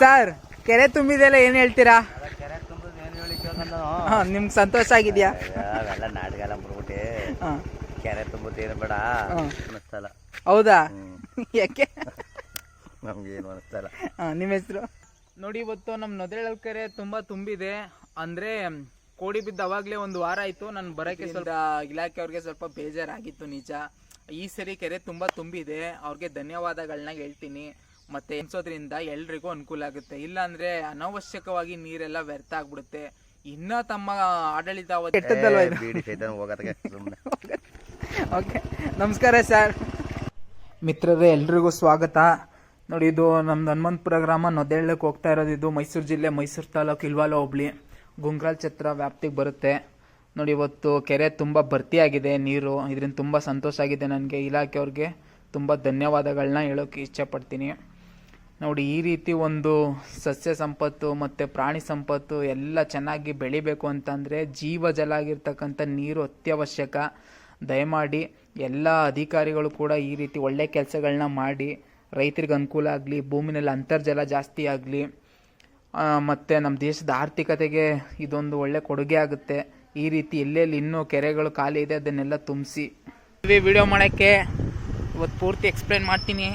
Sir ಕೆರೆ ತುಂಬಿದೆಲ್ಲ ಏನ್ ಹೇಳ್ತೀರಾ? ನಿಮ್ಗೆ ತುಂಬೋದು ಏನು ಹೇಳಿ ಕೇಳ್ಕೊಂಡು ಹಾ, ನಿಮ್ಗ್ ಸಂತೋಷ ಆಗಿದ್ಯಾ? ಅವೆಲ್ಲ ನಾಟಕ ಎಲ್ಲ ಮುಡ್ಬಿಟ್ಟು. ಕೆರೆ ತುಂಬುತ್ತೆ ಏನು ಬೇಡ. ಅನ್ನಿಸ್ತಲ್ಲ ಹೌದಾ? ಯಾಕೆ? ನಮ್ಗೇನು ಹಾ, ನಿಮ್ಮ ಹೆಸರು? ನೋಡಿ ಇವತ್ತು ನಮ್ಮ ನೊದೆಳಲ್ ಕೆರೆ ತುಂಬಾ ತುಂಬಿದೆ. ಅಂದ್ರೆ ಕೋಡಿ ಬಿದ್ದ ಅವಾಗ್ಲೇ ಒಂದು ವಾರ ಆಯ್ತು. ನಾನು ಬರಕ್ಕೆ ಸ್ವಲ್ಪ ಇಲಾಖೆಯವ್ರಿಗೆ ಸ್ವಲ್ಪ ಬೇಜಾರಾಗಿತ್ತು ನಿಜ. ಈ ಸರಿ ಕೆರೆ ತುಂಬಾ ತುಂಬಿದೆ. ಅವ್ರಿಗೆ ಧನ್ಯವಾದಗಳನ್ನ ಹೇಳ್ತೀನಿ. ಮತ್ತೆ ಎಣಿಸೋದ್ರಿಂದ ಎಲ್ರಿಗೂ ಅನುಕೂಲ ಆಗುತ್ತೆ. ಇಲ್ಲ ಅಂದ್ರೆ ಅನಾವಶ್ಯಕವಾಗಿ ನೀರೆಲ್ಲ ವ್ಯರ್ಥ ಆಗ್ಬಿಡುತ್ತೆ. ಇನ್ನ ತಮ್ಮ ಆಡಳಿತ ಓಕೆ ನಮಸ್ಕಾರ ಸರ್. ಮಿತ್ರರೇ ಎಲ್ರಿಗೂ ಸ್ವಾಗತ. ನೋಡಿ ಇದು ನಮ್ದು ಹನುಮಂತಪುರ ಗ್ರಾಮ ನೊದೆಳ್ಳಕ್ಕೆ ಹೋಗ್ತಾ ಇರೋದು ಇದು ಮೈಸೂರು ಜಿಲ್ಲೆ ಮೈಸೂರು ತಾಲೂಕು ಇಲ್ವಾಲ ಹೋಬಳಿ. ಗುಂಗ್ರಾಲ್ ಛತ್ರ ವ್ಯಾಪ್ತಿಗೆ ಬರುತ್ತೆ. ನೋಡಿ ಇವತ್ತು ಕೆರೆ ತುಂಬ ಭರ್ತಿಯಾಗಿದೆ ನೀರು. ಇದರಿಂದ ತುಂಬ ಸಂತೋಷ ಆಗಿದೆ ನನಗೆ. ಇಲಾಖೆಯವ್ರಿಗೆ ತುಂಬ ಧನ್ಯವಾದಗಳನ್ನ ಹೇಳೋಕೆ ಇಚ್ಛೆಪಡ್ತೀನಿ ನೋಡಿ, ಈ ರೀತಿ ಒಂದು ಸಸ್ಯ ಸಂಪತ್ತು ಮತ್ತು ಪ್ರಾಣಿ ಸಂಪತ್ತು ಎಲ್ಲ ಚೆನ್ನಾಗಿ ಬೆಳಿಬೇಕು ಅಂತಂದರೆ ಜೀವ ಜಲ ಆಗಿರ್ತಕ್ಕಂಥ ನೀರು ಅತ್ಯವಶ್ಯಕ. ದಯಮಾಡಿ ಎಲ್ಲ ಅಧಿಕಾರಿಗಳು ಕೂಡ ಈ ರೀತಿ ಒಳ್ಳೆ ಕೆಲಸಗಳನ್ನ ಮಾಡಿ, ರೈತರಿಗೆ ಅನುಕೂಲ ಆಗಲಿ, ಭೂಮಿನಲ್ಲಿ ಅಂತರ್ಜಲ ಜಾಸ್ತಿ ಆಗಲಿ ಮತ್ತು ನಮ್ಮ ದೇಶದ ಆರ್ಥಿಕತೆಗೆ ಇದೊಂದು ಒಳ್ಳೆ ಕೊಡುಗೆ ಆಗುತ್ತೆ. ಈ ರೀತಿ ಎಲ್ಲೆಲ್ಲಿ ಇನ್ನೂ ಕೆರೆಗಳು ಖಾಲಿ ಇದೆ, ಅದನ್ನೆಲ್ಲ ತುಂಬಿಸಿ. ವಿಡಿಯೋ ಮಾಡೋಕ್ಕೆ ಇವತ್ತು ಪೂರ್ತಿ ಎಕ್ಸ್ಪ್ಲೇನ್ ಮಾಡ್ತೀನಿ.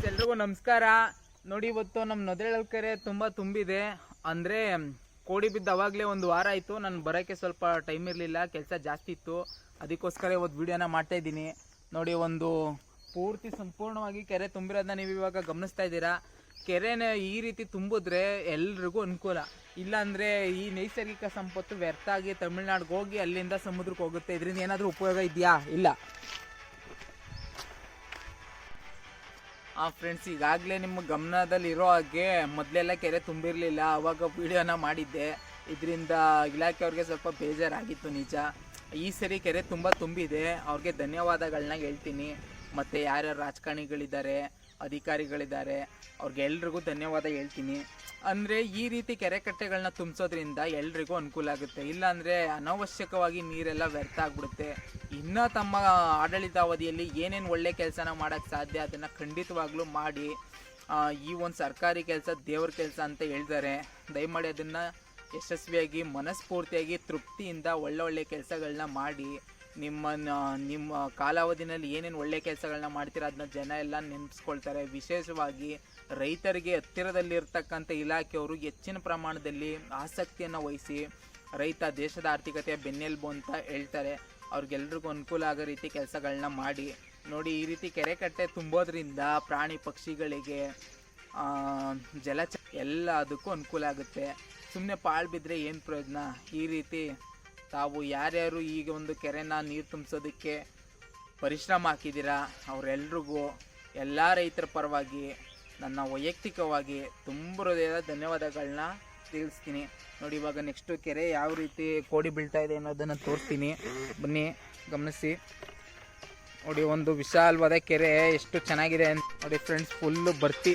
ಫ್ರೆಂಡ್ಸ್, ಎಲ್ರಿಗೂ ನಮಸ್ಕಾರ. ನೋಡಿ, ಇವತ್ತು ನಮ್ಮ ನೊದೇಳಲ್ ಕೆರೆ ತುಂಬ ತುಂಬಿದೆ. ಅಂದರೆ, ಕೋಡಿ ಬಿದ್ದ ಅವಾಗಲೇ ಒಂದು ವಾರ ಆಯಿತು. ನಾನು ಬರೋಕ್ಕೆ ಸ್ವಲ್ಪ ಟೈಮ್ ಇರಲಿಲ್ಲ, ಕೆಲಸ ಜಾಸ್ತಿ ಇತ್ತು. ಅದಕ್ಕೋಸ್ಕರ ಇವತ್ತು ವೀಡಿಯೋನ ಮಾಡ್ತಾ ಇದ್ದೀನಿ. ನೋಡಿ, ಒಂದು ಪೂರ್ತಿ ಸಂಪೂರ್ಣವಾಗಿ ಕೆರೆ ತುಂಬಿರೋದನ್ನ ನೀವು ಇವಾಗ ಗಮನಿಸ್ತಾ ಇದ್ದೀರಾ. ಕೆರೆನ ಈ ರೀತಿ ತುಂಬಿದ್ರೆ ಎಲ್ರಿಗೂ ಅನುಕೂಲ. ಇಲ್ಲಾಂದರೆ ಈ ನೈಸರ್ಗಿಕ ಸಂಪತ್ತು ವ್ಯರ್ಥ ಆಗಿ ತಮಿಳ್ನಾಡಿಗೆ ಹೋಗಿ ಅಲ್ಲಿಂದ ಸಮುದ್ರಕ್ಕೆ ಹೋಗುತ್ತೆ. ಇದರಿಂದ ಏನಾದರೂ ಉಪಯೋಗ ಇದೆಯಾ? ಇಲ್ಲ. ಆ ಫ್ರೆಂಡ್ಸ್ ಈಗಾಗಲೇ ನಿಮ್ಮ ಗಮನದಲ್ಲಿ ಇರೋ ಹಾಗೆ ಮೊದಲೆಲ್ಲ ಕೆರೆ ತುಂಬಿರಲಿಲ್ಲ, ಅವಾಗ ವೀಡಿಯೋನ ಮಾಡಿದ್ದೆ. ಇದರಿಂದ ಇಲಾಖೆಯವ್ರಿಗೆ ಸ್ವಲ್ಪ ಬೇಜಾರಾಗಿತ್ತು ನಿಜ. ಈ ಸರಿ ಕೆರೆ ತುಂಬ ತುಂಬಿದೆ, ಅವ್ರಿಗೆ ಧನ್ಯವಾದಗಳನ್ನ ಹೇಳ್ತೀನಿ. ಮತ್ತು ಯಾರ್ಯಾರು ರಾಜಕಾರಣಿಗಳಿದ್ದಾರೆ ಅಧಿಕಾರಿಗಳಿದ್ದಾರೆ. ಅವ್ರಿಗೆಲ್ರಿಗೂ ಧನ್ಯವಾದ ಹೇಳ್ತೀನಿ. ಅಂದರೆ ಈ ರೀತಿ ಕೆರೆ ಕಟ್ಟೆಗಳನ್ನ ತುಂಬಿಸೋದ್ರಿಂದ ಎಲ್ರಿಗೂ ಅನುಕೂಲ ಆಗುತ್ತೆ. ಇಲ್ಲಾಂದರೆ ಅನಾವಶ್ಯಕವಾಗಿ ನೀರೆಲ್ಲ ವ್ಯರ್ಥ ಆಗ್ಬಿಡುತ್ತೆ. ಇನ್ನೂ ತಮ್ಮ ಆಡಳಿತಾವಧಿಯಲ್ಲಿ ಏನೇನು ಒಳ್ಳೆ ಕೆಲಸನ ಮಾಡೋಕ್ಕೆ ಸಾಧ್ಯ ಅದನ್ನು ಖಂಡಿತವಾಗ್ಲೂ ಮಾಡಿ ಈ ಒಂದು ಸರ್ಕಾರಿ ಕೆಲಸ ದೇವ್ರ ಕೆಲಸ ಅಂತ ಹೇಳ್ತಾರೆ. ದಯಮಾಡಿ ಅದನ್ನು ಯಶಸ್ವಿಯಾಗಿ, ಮನಸ್ಫೂರ್ತಿಯಾಗಿ, ತೃಪ್ತಿಯಿಂದ ಒಳ್ಳೊಳ್ಳೆ ಒಳ್ಳೆ ಕೆಲಸಗಳನ್ನ ಮಾಡಿ ನಿಮ್ಮನ್ನ, ನಿಮ್ಮ ಕಾಲಾವಧಿನಲ್ಲಿ ಏನೇನು ಒಳ್ಳೆ ಕೆಲಸಗಳನ್ನ ಮಾಡ್ತೀರ ಅದನ್ನ ಜನ ಎಲ್ಲ ನೆನೆಸ್ಕೊಳ್ತಾರೆ. ವಿಶೇಷವಾಗಿ ರೈತರಿಗೆ ಹತ್ತಿರದಲ್ಲಿರ್ತಕ್ಕಂಥ ಇಲಾಖೆಯವರು ಹೆಚ್ಚಿನ ಪ್ರಮಾಣದಲ್ಲಿ ಆಸಕ್ತಿಯನ್ನು ವಹಿಸಿ ರೈತ ದೇಶದ ಆರ್ಥಿಕತೆಯ ಬೆನ್ನೆಲುಬು ಅಂತ ಹೇಳ್ತಾರೆ. ಅವ್ರಿಗೆಲ್ರಿಗೂ ಅನುಕೂಲ ಆಗೋ ರೀತಿ ಕೆಲಸಗಳನ್ನ ಮಾಡಿ. ನೋಡಿ, ಈ ರೀತಿ ಕೆರೆ ಕಟ್ಟೆ ತುಂಬೋದ್ರಿಂದ ಪ್ರಾಣಿ ಪಕ್ಷಿಗಳಿಗೆ ಜಲಚ ಎಲ್ಲ ಅದಕ್ಕೂ ಅನುಕೂಲ ಆಗುತ್ತೆ. ಸುಮ್ಮನೆ ಪಾಳು ಬಿದ್ದರೆ ಏನು ಪ್ರಯೋಜನ? ಈ ರೀತಿ ತಾವು ಯಾರ್ಯಾರು ಈಗ ಒಂದು ಕೆರೆನ ನೀರು ತುಂಬಿಸೋದಕ್ಕೆ ಪರಿಶ್ರಮ ಹಾಕಿದ್ದೀರಾ? ಅವರೆಲ್ರಿಗೂ ಎಲ್ಲ ರೈತರ ಪರವಾಗಿ ನನ್ನ ವೈಯಕ್ತಿಕವಾಗಿ ತುಂಬ ಹೃದಯದ ಧನ್ಯವಾದಗಳನ್ನ ತಿಳಿಸ್ತೀನಿ. ನೋಡಿ, ಇವಾಗ ನೆಕ್ಸ್ಟು ಕೆರೆ ಯಾವ ರೀತಿ ಕೋಡಿ ಬೀಳ್ತಾ ಇದೆ ಅನ್ನೋದನ್ನು ತೋರಿಸ್ತೀನಿ. ಬನ್ನಿ, ಗಮನಿಸಿ. ನೋಡಿ, ಒಂದು ವಿಶಾಲವಾದ ಕೆರೆ, ಎಷ್ಟು ಚೆನ್ನಾಗಿದೆ ಅಂತ. ನೋಡಿ ಫ್ರೆಂಡ್ಸ್ ಫುಲ್ಲು ಬರ್ತಿ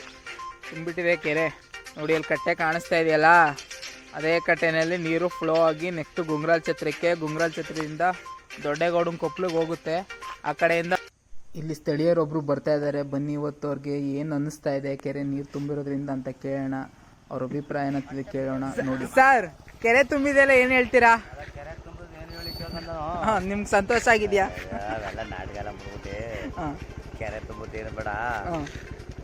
ತುಂಬಿಟ್ಟಿದೆ ಕೆರೆ. ನೋಡಿ, ಅಲ್ಲಿ ಕಟ್ಟೆ ಕಾಣಿಸ್ತಾ ಇದೆಯಲ್ಲ? ಅದೇ ಕಟ್ಟೆನಲ್ಲಿ ನೀರು ಫ್ಲೋ ಆಗಿ ನೆಕ್ಸ್ಟ್ ಗುಂಗ್ರಾಲ್ ಛತ್ರಕ್ಕೆ. ಗುಂಗ್ರಾಲ್ ಛತ್ರದಿಂದ ದೊಡ್ಡೇಗೌಡನ್ ಕೊಪ್ಪಳಿಗೆ ಹೋಗುತ್ತೆ. ಆ ಕಡೆಯಿಂದ ಇಲ್ಲಿ ಸ್ಥಳೀಯರೊಬ್ರು ಬರ್ತಾ ಇದ್ದಾರೆ ಬನ್ನಿ ಇವತ್ತು ಅವ್ರಿಗೆ ಏನು ಅನ್ನಿಸ್ತಾ ಇದೆ? ಕೆರೆ ನೀರು ತುಂಬಿರೋದ್ರಿಂದ ಅಂತ ಕೇಳೋಣ. ಅವ್ರ ಅಭಿಪ್ರಾಯ ಕೇಳೋಣ. ನೋಡಿ. ಸರ್ ಕೆರೆ ತುಂಬಿದೆಲ್ಲ ಏನು ಹೇಳ್ತೀರಾ? ಕೆರೆ ತುಂಬೋದು ಹೇಳಿ ಕೇಳ್ಕೊಂಡು ಹಾಂ ನಿಮ್ಗೆ ಸಂತೋಷ ಆಗಿದೆಯಾ ಕೆರೆ ತುಂಬುತ್ತೆ ಬೇಡ. ಹಾಂ.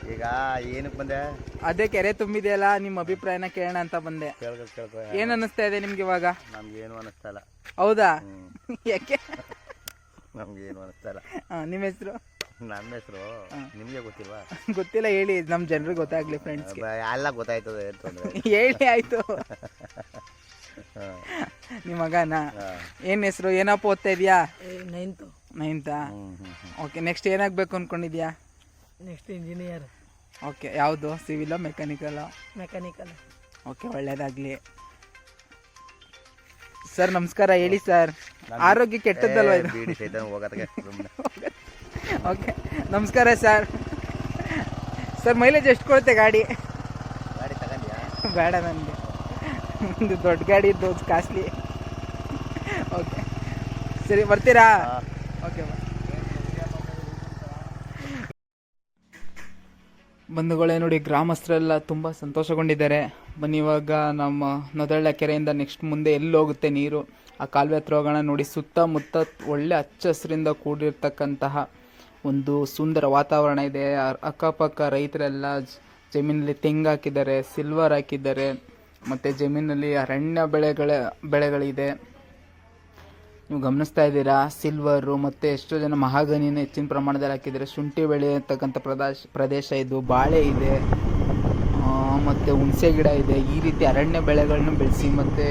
ಈಗ ಏನಕ್ಕೆ ಬಂದೆ? ಅದೇ ಕೆರೆ ತುಂಬಿದೆಯಲ್ಲ ನಿಮ್ಮ ಅಭಿಪ್ರಾಯನ ಕೇಳೋಣ ಅಂತ ಬಂದೆ. ಕೇಳ್ಕೊ ಕೇಳ್ಕೊ ಏನ್ ಅನಿಸ್ತಾ ಇದೆ ನಿಮ್ಗೆ ಇವಾಗ? ನಮ್ಗೇನು ಅನಿಸ್ತಲ್ಲ ಹೌದಾ? ಹ್ಞೂ ಯಾಕೆ? ನಮ್ಗೇನು ಅನಿಸ್ತಲ್ಲ ಆ, ನಿಮ್ಮ ಹೆಸರು? ನಮ್ಮ ಹೆಸರು ನಿಮಗೆ ಗೊತ್ತಿಲ್ವಾ? ಗೊತ್ತಿಲ್ಲ ಹೇಳಿ. ನಮ್ಮ ಜನರಿಗೆ ಗೊತ್ತಾಗ್ಲಿ ಫ್ರೆಂಡ್ಸ್ಗೆ ಎಲ್ಲ ಗೊತ್ತಾಯ್ತದ ಏನು ತೊಂದರೆ ಹೇಳಿ ಆಯ್ತು. ನಿಮ್ಮ ಮಗನ? ಏನ್ ಹೆಸರು? ಏನಪ್ಪ ಓದ್ತಾ ಇದೆಯಾ? ನೈನ್ತು ನೈನ್ತಾ ಓಕೆ ನೆಕ್ಸ್ಟ್ ಏನಾಗ್ಬೇಕು ಅನ್ಕೊಂಡಿದ್ಯಾ? ನೆಕ್ಸ್ಟ್ ಇಂಜಿನಿಯರ್ ಓಕೆ ಯಾವುದು? ಸಿವಿಲ್ ಮೆಕ್ಯಾನಿಕಲ್ ಮೆಕ್ಯಾನಿಕಲ್ ಓಕೆ ಒಳ್ಳೇದಾಗ್ಲಿ. ಸರ್ ನಮಸ್ಕಾರ ಹೇಳಿ ಸರ್ ಆರೋಗ್ಯ ಕೆಟ್ಟದ್ದಲ್ವಾ ಇದು? ಬೀಡಿ ಸುಮ್ಮನೆ ಓಕೆ ನಮಸ್ಕಾರ ಸರ್ ಸರ್ ಮೈಲೇಜ್ ಎಷ್ಟು ಕೊಡುತ್ತೆ ಗಾಡಿ? ಗಾಡಿ ತಗೊಂಡ್ಯಾ? ಬೇಡ ನನಗೆ. ಒಂದು ದೊಡ್ಡ ಗಾಡಿ ಇದ್ದು ಕಾಸ್ಟ್ಲಿ ಓಕೆ ಸರಿ ಬರ್ತೀರಾ? ಓಕೆ ಬಂಧುಗಳೇ ನೋಡಿ ಗ್ರಾಮಸ್ಥರೆಲ್ಲ ತುಂಬ ಸಂತೋಷಗೊಂಡಿದ್ದಾರೆ. ಬನ್ನಿ, ಇವಾಗ ನಮ್ಮ ನೊದಳ್ಳ ಕೆರೆಯಿಂದ ನೆಕ್ಸ್ಟ್ ಮುಂದೆ ಎಲ್ಲಿ ಹೋಗುತ್ತೆ ನೀರು? ಆ ಕಾಲುವೆ ಹತ್ರ ಹೋಗೋಣ ನೋಡಿ. ಸುತ್ತಮುತ್ತ ಒಳ್ಳೆ ಹಚ್ಚ ಹಸಿರಿಂದ ಕೂಡಿರ್ತಕ್ಕಂತಹ ಒಂದು ಸುಂದರ ವಾತಾವರಣ ಇದೆ. ಅಕ್ಕಪಕ್ಕ ರೈತರೆಲ್ಲ ಜಮೀನಲ್ಲಿ ತೆಂಗು ಹಾಕಿದ್ದಾರೆ ಸಿಲ್ವರ್ ಹಾಕಿದ್ದಾರೆ. ಮತ್ತು ಜಮೀನಲ್ಲಿ ಅರಣ್ಯ ಬೆಳೆಗಳ ಬೆಳೆಗಳಿದೆ. ನೀವು ಗಮನಿಸ್ತಾ ಇದ್ದೀರಾ? ಸಿಲ್ವರು ಮತ್ತು ಎಷ್ಟೋ ಜನ ಮಹಾಗನಿನ ಹೆಚ್ಚಿನ ಪ್ರಮಾಣದಲ್ಲಿ ಹಾಕಿದ್ದಾರೆ. ಶುಂಠಿ ಬೆಳೆಯತಕ್ಕಂಥ ಪ್ರದೇಶ ಪ್ರದೇಶ ಇದು, ಬಾಳೆ ಇದೆ ಮತ್ತು ಹುಣಸೆ ಗಿಡ ಇದೆ. ಈ ರೀತಿ ಅರಣ್ಯ ಬೆಳೆಗಳನ್ನ ಬೆಳೆಸಿ, ಮತ್ತು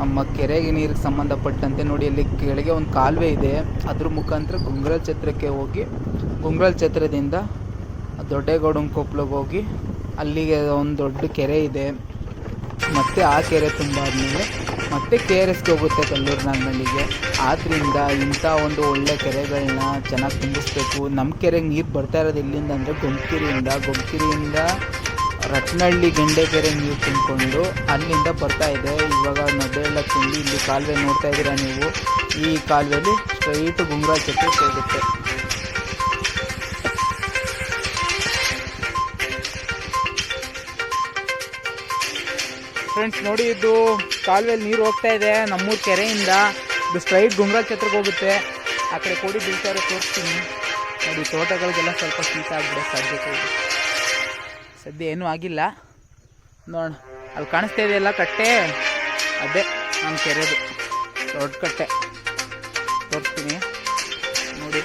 ನಮ್ಮ ಕೆರೆಗೆ ನೀರಿಗೆ ಸಂಬಂಧಪಟ್ಟಂತೆ ನೋಡಿ, ಅಲ್ಲಿ ಕೆಳಗೆ ಒಂದು ಕಾಲುವೆ ಇದೆ. ಅದ್ರ ಮುಖಾಂತರ ಗುಂಗ್ರಲ್ ಛತ್ರಕ್ಕೆ ಹೋಗಿ, ಗುಂಗ್ರಲ್ ಛತ್ರದಿಂದ ದೊಡ್ಡೇಗೌಡನ ಕೊಪ್ಪಳಗೆ ಹೋಗಿ, ಅಲ್ಲಿಗೆ ಒಂದು ದೊಡ್ಡ ಕೆರೆ ಇದೆ. ಮತ್ತು ಆ ಕೆರೆ ತುಂಬ ಆದಮೇಲೆ ಮತ್ತೆ ಕೆ ಆರ್ ಎಸ್ಗೆ ಹೋಗುತ್ತೆ ಕಲ್ಲೂರು ನಾಗನಳ್ಳಿಗೆ ಆದ್ದರಿಂದ ಇಂಥ ಒಂದು ಒಳ್ಳೆ ಕೆರೆಗಳನ್ನ ಚೆನ್ನಾಗಿ ತುಂಬಿಸ್ಬೇಕು. ನಮ್ಮ ಕೆರೆಗೆ ನೀರು ಬರ್ತಾ ಇರೋದು ಇಲ್ಲಿಂದ ಅಂದರೆ ಗೊಮ್ಕಿರಿಯಿಂದ ಗೊಮ್ಕಿರಿಯಿಂದ ರತ್ನಹಳ್ಳಿ ಗಂಡೆ ಕೆರೆ ನೀರು ತುಂಬಿಕೊಂಡು ಅಲ್ಲಿಂದ ಬರ್ತಾ ಇದೆ. ಇವಾಗ ನದೆಲ್ಲ ತುಂಬಿ ಇಲ್ಲಿ ಕಾಲುವೆ ನೋಡ್ತಾ ಇದ್ದೀರಾ ನೀವು? ಈ ಕಾಲುವೆಲಿ ಸ್ಟ್ರೈಟ್ ಗುಂಗ್ರಾ ಚಕ್ರಕ್ಕೆ ಹೋಗುತ್ತೆ ಫ್ರೆಂಡ್ಸ್ ನೋಡಿ ಇದು ಕಾಲುವೆಯಲ್ಲಿ ನೀರು ಹೋಗ್ತಾ ಇದೆ ನಮ್ಮೂರು ಕೆರೆಯಿಂದ. ಇದು ಸ್ಟ್ರೈಟ್ ಗುಂಗ್ರಾಲ್ ಛತ್ರಕ್ಕೆ ಹೋಗುತ್ತೆ. ಆ ಕಡೆ ಕೋಡಿ ಬೀಳ್ತಾರೆ ತೋರಿಸ್ತೀನಿ. ನೋಡಿ, ತೋಟಗಳಿಗೆಲ್ಲ ಸ್ವಲ್ಪ ಶೀತ ಆಗ್ಬಿಡೋ ಸಾಧ್ಯತೆ ಇದೆ. ಸದ್ಯ ಏನೂ ಆಗಿಲ್ಲ. ನೋಡೋಣ. ಅಲ್ಲಿ ಕಾಣಿಸ್ತಾ ಇದೆಯಲ್ಲ ಕಟ್ಟೆ. ಅದೇ ನಮ್ಮ ಕೆರೆದು. ದೊಡ್ಡ ಕಟ್ಟೆ. ತೋರಿಸ್ತೀನಿ. ನೋಡಿ.